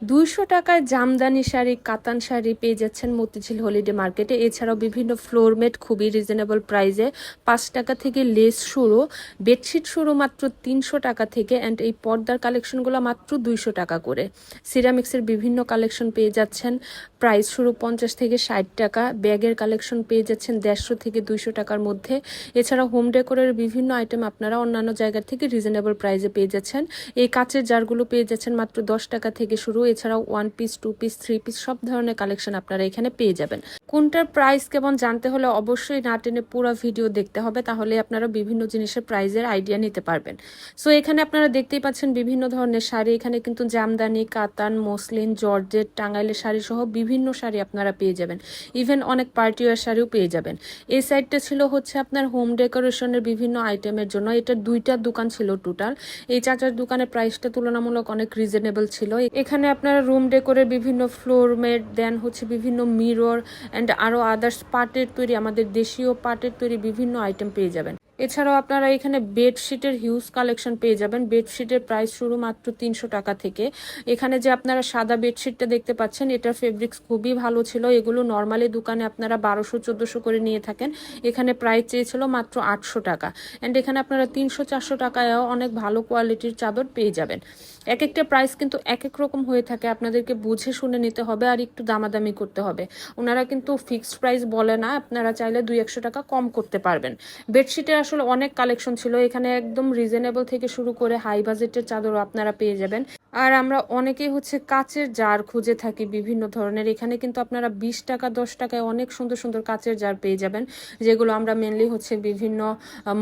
দুইশো টাকায় জামদানি শাড়ি, কাতান শাড়ি পেয়ে যাচ্ছেন মতিঝিল হলিডে মার্কেটে। এছাড়াও বিভিন্ন ফ্লোরমেট খুবই রিজনেবল প্রাইসে পাঁচ টাকা থেকে লেস শুরু বেডশিট শুরু মাত্র তিনশো টাকা থেকে অ্যান্ড এই পর্দার কালেকশনগুলো মাত্র দুইশো টাকা করে। সিরামিক্সের বিভিন্ন কালেকশন পেয়ে যাচ্ছেন প্রাইস শুরু পঞ্চাশ থেকে ষাট টাকা, ব্যাগের কালেকশন পেয়ে যাচ্ছেন দেড়শো থেকে দুইশো টাকার মধ্যে। এছাড়া হোম ডেকোরের বিভিন্ন আইটেম আপনারা অন্যান্য জায়গার থেকে রিজনেবল প্রাইসে পেয়ে যাচ্ছেন। এই কাচের জারগুলো পেয়ে যাচ্ছেন মাত্র দশ টাকা থেকে শুরু এছাড়াও one piece two piece three piece সব ধরনের কালেকশন আপনারা এখানে পেয়ে যাবেন। কোনটার প্রাইস কেমন জানতে হলে অবশ্যই না টেনে পুরো ভিডিও দেখতে হবে, তাহলে আপনারা বিভিন্ন জিনিসের প্রাইজের আইডিয়া নিতে পারবেন। সো এখানে আপনারা দেখতেই পাচ্ছেন বিভিন্ন ধরনের শাড়ি, এখানে কিন্তু জামদানি, কাতান, মসলিন, জর্জেট, টাঙ্গাইলের শাড়ি সহ বিভিন্ন শাড়ি আপনারা পেয়ে যাবেন। ইভেন অনেক পার্টিওয়ার শাড়িও পেয়ে যাবেন। এই সাইডটা ছিল হচ্ছে আপনার হোম ডেকোরেশনের বিভিন্ন আইটেমের জন্য। এটা দুইটা দোকান ছিল টোটাল এই চাচার দোকানের প্রাইসটা তুলনামূলক অনেক রিজনেবল ছিল। এখানে আপনারা রুম ডেকোরের বিভিন্ন ফ্লোর মেট দেন হচ্ছে বিভিন্ন মিরর অ্যান্ড আরও আদার্স পাটের তৈরি, আমাদের দেশীয় পাটের তৈরি বিভিন্ন আইটেম পেয়ে যাবেন। এছাড়াও আপনারা এখানে বেডশিটের হিউজ কালেকশন পেয়ে যাবেন। বেডশিটের প্রাইস শুরু মাত্র তিনশো টাকা থেকে। এখানে যে আপনারা সাদা বেডশিটটা দেখতে পাচ্ছেন, এটার ফেব্রিক্স খুবই ভালো ছিল। এগুলো নর্মালি দোকানে আপনারা বারোশো, চোদ্দোশো করে নিয়ে থাকেন। এখানে প্রাইস চেয়েছিল মাত্র আটশো টাকা। অ্যান্ড এখানে আপনারা তিনশো, চারশো টাকায়ও অনেক ভালো কোয়ালিটির চাদর পেয়ে যাবেন। এক একটা প্রাইস কিন্তু এক এক রকম হয়ে থাকে। আপনাদেরকে বুঝে শুনে নিতে হবে আর একটু দামাদামি করতে হবে। ওনারা কিন্তু ফিক্সড প্রাইস বলে না। আপনারা চাইলে দুই, একশো টাকা কম করতে পারবেন। বেডশিটের আসলে অনেক কালেকশন ছিল। এখানে একদম রিজনেবল থেকে শুরু করে হাই বাজেটের চাদরও আপনারা পেয়ে যাবেন। আর আমরা অনেকেই হচ্ছে কাচের জার খুঁজে থাকি বিভিন্ন ধরনের। এখানে কিন্তু আপনারা বিশ টাকা, দশ টাকায় অনেক সুন্দর সুন্দর কাচের জার পেয়ে যাবেন, যেগুলো আমরা মেনলি হচ্ছে বিভিন্ন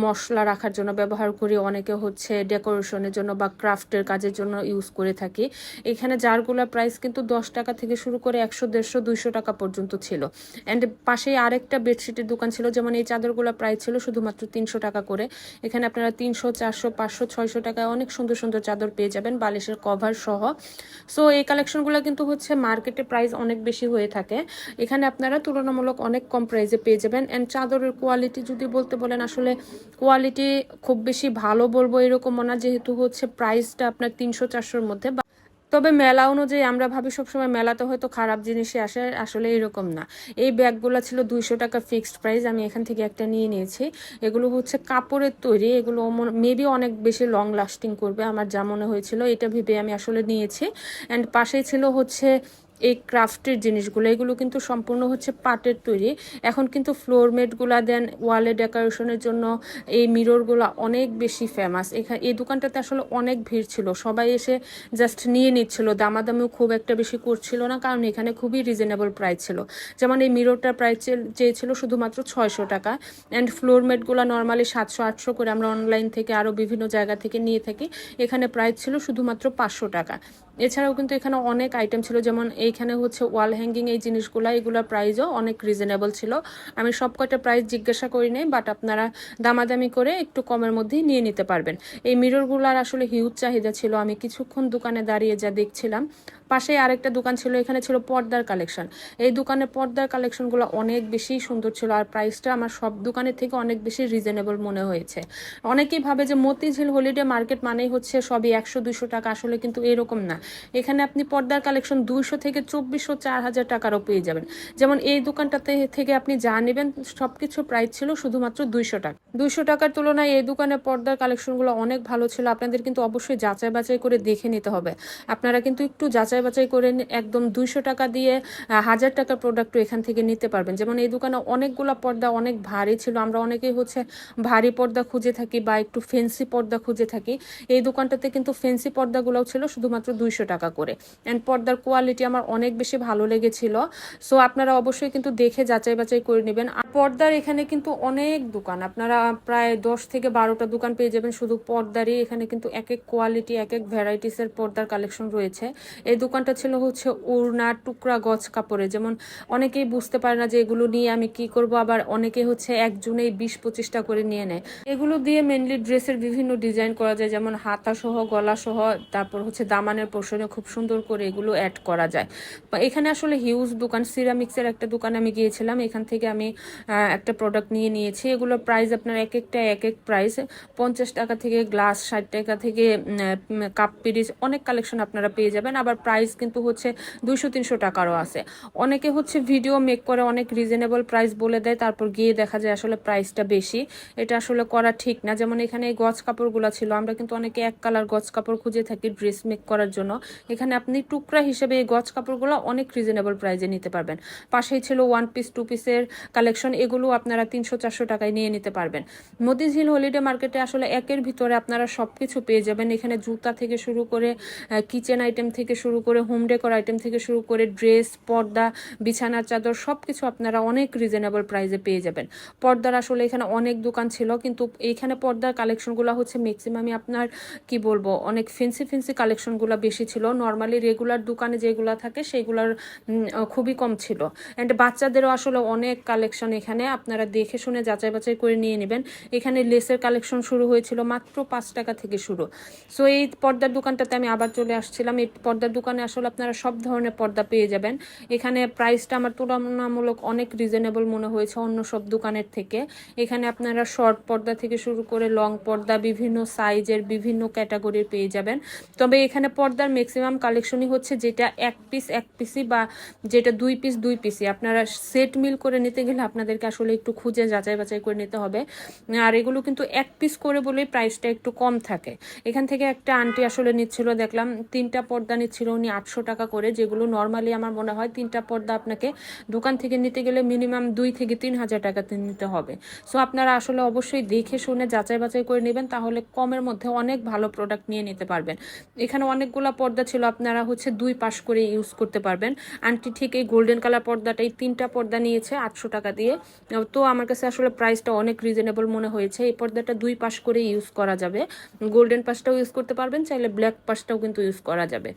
মশলা রাখার জন্য ব্যবহার করি। অনেকে হচ্ছে ডেকোরেশনের জন্য বা ক্রাফটের কাজের জন্য ইউজ করে থাকি। এখানে জারগুলোর প্রাইস কিন্তু দশ টাকা থেকে শুরু করে একশো, দেড়শো, দুইশো টাকা পর্যন্ত ছিল। অ্যান্ড পাশেই আরেকটা বেডশিটের দোকান ছিল, যেমন এই চাদরগুলো প্রাইস ছিল শুধুমাত্র তিনশো টাকা করে। এখানে আপনারা তিনশো, চারশো, পাঁচশো, ছয়শো টাকায় অনেক সুন্দর সুন্দর চাদর পেয়ে যাবেন বালিশের কভার সহ। সো এই কালেকশনগুলো কিন্তু হচ্ছে মার্কেটে প্রাইস অনেক বেশি হয়ে থাকে। এখানে আপনারা তুলনামূলক অনেক কম প্রাইসে পেয়ে যাবেন। অ্যান্ড চাদরের কোয়ালিটি যদি বলতে বলেন, আসলে কোয়ালিটি খুব বেশি ভালো বলব এরকম না, যেহেতু হচ্ছে প্রাইসটা আপনার তিনশো, চারশোর মধ্যে। তবে মেলা অনুযায়ী আমরা ভাবি সবসময় মেলাতে হয়তো খারাপ জিনিসই আসে, আসলে এরকম না। এই ব্যাগগুলো ছিল দুইশো টাকা ফিক্সড প্রাইস, আমি এখান থেকে একটা নিয়ে নিয়েছি। এগুলো হচ্ছে কাপড়ের তৈরি, এগুলো মেবি অনেক বেশি লং লাস্টিং করবে, আমার যা মনে হয়েছিল, এটা ভেবে আমি আসলে নিয়েছি। অ্যান্ড পাশেই ছিল হচ্ছে এই ক্রাফটের জিনিসগুলো, এগুলো কিন্তু সম্পূর্ণ হচ্ছে পাটের তৈরি। এখন কিন্তু ফ্লোর দেন ওয়ালে ডেকোরেশনের জন্য এই মিররগুলো অনেক বেশি ফেমাস এখানে এই দোকানটাতে আসলে অনেক ভিড় ছিল। সবাই এসে জাস্ট নিয়ে নিচ্ছিল। দামাদামিও খুব একটা বেশি করছিল না, কারণ এখানে খুবই রিজনেবল প্রাইস ছিল। যেমন এই মিররটার প্রাইস চেয়েছিল শুধুমাত্র ছয়শো টাকা। অ্যান্ড ফ্লোর নর্মালি সাতশো, আটশো করে আমরা অনলাইন থেকে আরও বিভিন্ন জায়গা থেকে নিয়ে থাকি। এখানে প্রাইস ছিল শুধুমাত্র পাঁচশো টাকা। এছাড়াও কিন্তু এখানে অনেক আইটেম ছিল, যেমন এইখানে হচ্ছে ওয়াল হ্যাঙ্গিং এই জিনিসগুলো, এগুলোর প্রাইসও অনেক রিজনেবল ছিল। আমি সব কয়টা প্রাইস জিজ্ঞাসা করি নাই বাট আপনারা দামাদামি করে একটু কমের মধ্যেই নিয়ে নিতে পারবেন। এই মিররগুলোর আসলে হিউজ চাহিদা ছিল। আমি কিছুক্ষণ দোকানে দাঁড়িয়ে যা দেখছিলাম পাশে আরেকটা দোকান ছিল, এখানে ছিল পর্দার কালেকশন এই দোকানে পর্দার কালেকশনগুলো অনেক বেশি সুন্দর ছিল আর প্রাইসটা আমার সব দোকানের থেকে অনেক বেশি রিজনেবল মনে হয়েছে। অনেকেই ভাবে যে মতিঝিল হলিডে মার্কেট মানেই হচ্ছে সবই একশো দুশো টাকা, আসলে কিন্তু এরকম না। এখানে আপনি পর্দার কালেকশন দুইশো থেকে চব্বিশশো, চার হাজার টাকারও পেয়ে যাবেন। যেমন এই দোকানটাতে থেকে আপনি যা নেবেন, সবকিছু প্রাইস ছিল শুধুমাত্র দুইশো টাকা। দুইশো টাকার তুলনায় এই দোকানের পর্দার কালেকশনগুলো অনেক ভালো ছিল। আপনাদের কিন্তু অবশ্যই যাচাই বাছাই করে দেখে নিতে হবে। আপনারা কিন্তু একটু যাচাই বাছাই করে একদম দুইশো টাকা দিয়ে হাজার টাকার প্রোডাক্টও এখান থেকে নিতে পারবেন। যেমন এই দোকানে অনেকগুলো পর্দা অনেক ভারী ছিল। আমরা অনেকেই হচ্ছে ভারী পর্দা খুঁজে থাকি বা একটু ফেন্সি পর্দা খুঁজে থাকি। এই দোকানটাতে কিন্তু ফেন্সি পর্দাগুলোও ছিল শুধুমাত্র দুইশো টাকা করে। অ্যান্ড পর্দার কোয়ালিটি আমার অনেক বেশি ভালো লেগেছিল। সো আপনারা অবশ্যই কিন্তু দেখে যাচাই বাছাই করে নেবেন। আর পর্দার এখানে কিন্তু অনেক দোকান। আপনারা প্রায় দশ থেকে বারোটা দোকান পেয়ে যাবেন। শুধু পর্দারই এখানে কিন্তু এক এক কোয়ালিটি এক এক ভ্যারাইটিসের পর্দার কালেকশন রয়েছে। এই দোকানটা ছিল হচ্ছে উড়না টুকরা গছ কাপড়ে। যেমন অনেকেই বুঝতে পারে না যে এগুলো নিয়ে আমি কি করব, আবার অনেকে হচ্ছে একজনেই বিশ পঁচিশটা করে নিয়ে নেয়। এগুলো দিয়ে মেনলি ড্রেসের বিভিন্ন ডিজাইন করা যায়, যেমন হাতা সহ, গলা সহ, তারপর হচ্ছে দামানের পোর্শনে খুব সুন্দর করে এগুলো অ্যাড করা যায়। এখানে আসলে হিউজ দোকান সিরামিক্সের একটা দোকানে আমি গিয়েছিলাম, এখান থেকে আমি একটা প্রোডাক্ট নিয়ে নিয়েছি। এগুলোর প্রাইস আপনার এক একটা, এক এক প্রাইস পঞ্চাশ টাকা থেকে গ্লাস ষাট টাকা থেকে কাপ পিরিচ অনেক কালেকশন আপনারা পেয়ে যাবেন। আবার প্রাইস কিন্তু হচ্ছে দুইশো, তিনশো টাকারও আছে। অনেকে হচ্ছে ভিডিও মেক করে, অনেক রিজনেবল প্রাইস বলে দেয়, তারপর গিয়ে দেখা যায় আসলে প্রাইসটা বেশি। এটা আসলে করা ঠিক না। যেমন এখানে এই গজ কাপড়গুলো ছিল, আমরা কিন্তু অনেকে এক কালার গজ কাপড় খুঁজে থাকি ড্রেস মেক করার জন্য। এখানে আপনি টুকরা হিসেবে এই গজ কাপড়গুলো অনেক রিজনেবল প্রাইসে নিতে পারবেন। পাশেই ছিল ওয়ান পিস টু পিসের কালেকশন এগুলো আপনারা তিনশো, চারশো টাকায় নিয়ে নিতে পারবেন। মতিঝিল হলিডে মার্কেটে আসলে একের ভিতরে আপনারা সব কিছু পেয়ে যাবেন। এখানে জুতা থেকে শুরু করে কিচেন আইটেম থেকে শুরু করে হোম ডেকোর আইটেম থেকে শুরু করে ড্রেস পর্দা বিছানার চাদর সব কিছু আপনারা অনেক রিজনেবল প্রাইসে পেয়ে যাবেন। পর্দার আসলে এখানে অনেক দোকান ছিল কিন্তু এইখানে পর্দার কালেকশনগুলো হচ্ছে ম্যাক্সিমামই আপনার কি বলব অনেক ফেন্সি ফেন্সি কালেকশনগুলো বেশি ছিল। নর্মালি রেগুলার দোকানে যেগুলো থাকে সেগুলোর উম, খুবই কম ছিল। অ্যান্ড বাচ্চাদেরও আসলে অনেক কালেকশন এখানে আপনারা দেখে শুনে যাচাই বাছাই করে নিয়ে নেবেন। এখানে লেসের কালেকশন শুরু হয়েছিল মাত্র পাঁচ টাকা থেকে শুরু। সো এই পর্দার দোকানটাতে আমি আবার চলে আসছিলাম। এই পর্দার দোকানে আসলে আপনারা সব ধরনের পর্দা পেয়ে যাবেন। এখানে প্রাইসটা আমার তুলনামূলক অনেক রিজনেবল মনে হয়েছে অন্য সব দোকানের থেকে। এখানে আপনারা শর্ট পর্দা থেকে শুরু করে লং পর্দা, বিভিন্ন সাইজের বিভিন্ন ক্যাটাগরির পেয়ে যাবেন। তবে এখানে পর্দার ম্যাক্সিমাম কালেকশনই হচ্ছে যেটা এক পিস এক পিসই বা যেটা দুই পিস দুই পিসই আপনারা সেট মিল করে নিতে গেলে আপনাদেরকে আসলে একটু খুঁজে যাচাই বাছাই করে নিতে হবে। আর এগুলো কিন্তু এক পিস করে বলেই প্রাইসটা একটু কম থাকে। এখান থেকে একটা আন্টি আসলে নিচ্ছিল, দেখলাম তিনটা পর্দা নিচ্ছিল উনি আটশো টাকা করে যেগুলো নর্মালি আমার মনে হয় তিনটা পর্দা আপনাকে দোকান থেকে নিতে গেলে মিনিমাম দুই থেকে তিন হাজার টাকাতে নিতে হবে। সো আপনারা আসলে অবশ্যই দেখে শুনে যাচাই বাছাই করে নেবেন, তাহলে কমের মধ্যে অনেক ভালো প্রোডাক্ট নিয়ে নিতে পারবেন। এখানে অনেকগুলো পর্দা ছিল, আপনারা হচ্ছে দুই পাশ করে ইউজ করতে পারবেন। আন্টি ঠিক এই গোল্ডেন কালার পর্দাটাই তিনটা পর্দা নিয়েছে আটশো টাকা দিয়ে। তো, আমার কাছে আসলে প্রাইসটা অনেক রিজনেবল মনে হয়েছে। এই পর্দাটা দুই পাশ করে ইউজ করা যাবে। গোল্ডেন পাশটাও ইউজ করতে পারবেন, চাইলে ব্ল্যাক পাশটাও কিন্তু ইউজ করা যাবে।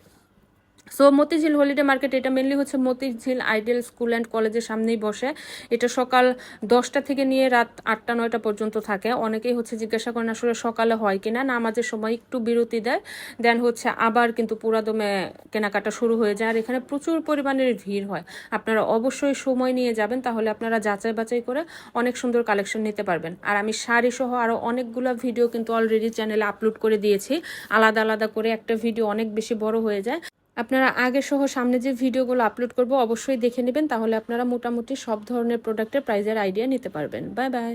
সো মতিঝিল হলিডে মার্কেট এটা মেনলি হচ্ছে মতিঝিল আইডিয়াল স্কুল অ্যান্ড কলেজের সামনেই বসে। এটা সকাল দশটা থেকে নিয়ে রাত আটটা, নয়টা পর্যন্ত থাকে। অনেকেই হচ্ছে জিজ্ঞাসা করেন, আসলে সকালে হয় কিনা? নামাজের সময় একটু বিরতি দেয়। দেন হচ্ছে আবার কিন্তু পুরাদমে কেনাকাটা শুরু হয়ে যায়। আর এখানে প্রচুর পরিমাণের ভিড় হয়। আপনারা অবশ্যই সময় নিয়ে যাবেন, তাহলে আপনারা যাচাই বাছাই করে অনেক সুন্দর কালেকশন নিতে পারবেন। আর আমি শাড়ি সহ আরও অনেকগুলো ভিডিও কিন্তু অলরেডি চ্যানেলে আপলোড করে দিয়েছি। আলাদা আলাদা করে একটা ভিডিও অনেক বেশি বড় হয়ে যায়। আপনারা আগে সহ সামনে যে ভিডিওগুলো আপলোড করব, অবশ্যই দেখে নেবেন। তাহলে আপনারা মোটামুটি সব ধরনের প্রোডাক্টের প্রাইজের আইডিয়া নিতে পারবেন। Bye bye